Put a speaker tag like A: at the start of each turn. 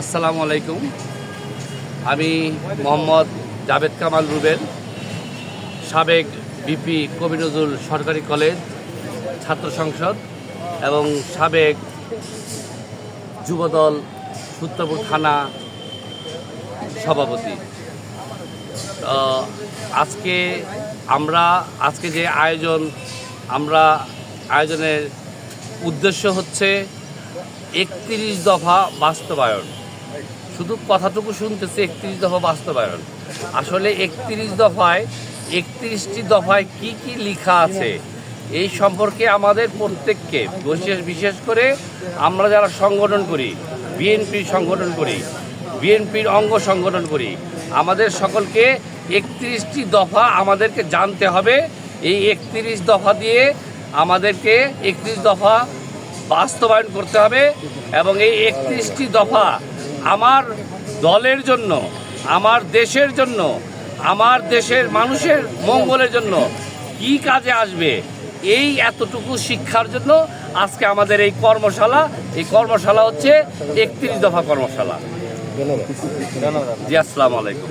A: আসসালামু আলাইকুম। আমি মোহাম্মদ জাভেদ কামাল রুবেল, সাবেক বিপি কবি নজরুল সরকারি কলেজ ছাত্র সংসদ এবং সাবেক যুবদল সূত্রপুর থানা সভাপতি। আজকে আমরা, আজকে যে আয়োজন, আমরা আয়োজনের উদ্দেশ্য হচ্ছে একত্রিশ দফা বাস্তবায়ন। শুধু কথাটুকু শুনতেছে একত্রিশ দফা বাস্তবায়ন। আসলে একত্রিশ দফায়, একত্রিশটি দফায় কি কি লেখা আছে, এই সম্পর্কে আমাদের প্রত্যেককে, বিশেষ বিশেষ করে আমরা যারা সংগঠন করি, বিএনপি সংগঠন করি, বিএনপির অঙ্গ সংগঠন করি, আমাদের সকলকে একত্রিশটি দফা আমাদেরকে জানতে হবে। এই একত্রিশ দফা দিয়ে আমাদেরকে একত্রিশ দফা বাস্তবায়ন করতে হবে এবং এই একত্রিশটি দফা আমার দলের জন্য, আমার দেশের জন্য, আমার দেশের মানুষের মঙ্গলের জন্য কি কাজে আসবে? এই এতটুকু শিক্ষার জন্য আজকে আমাদের এই কর্মশালা এই কর্মশালা হচ্ছে একত্রিশ দফা কর্মশালা। জি, আসসালামু আলাইকুম।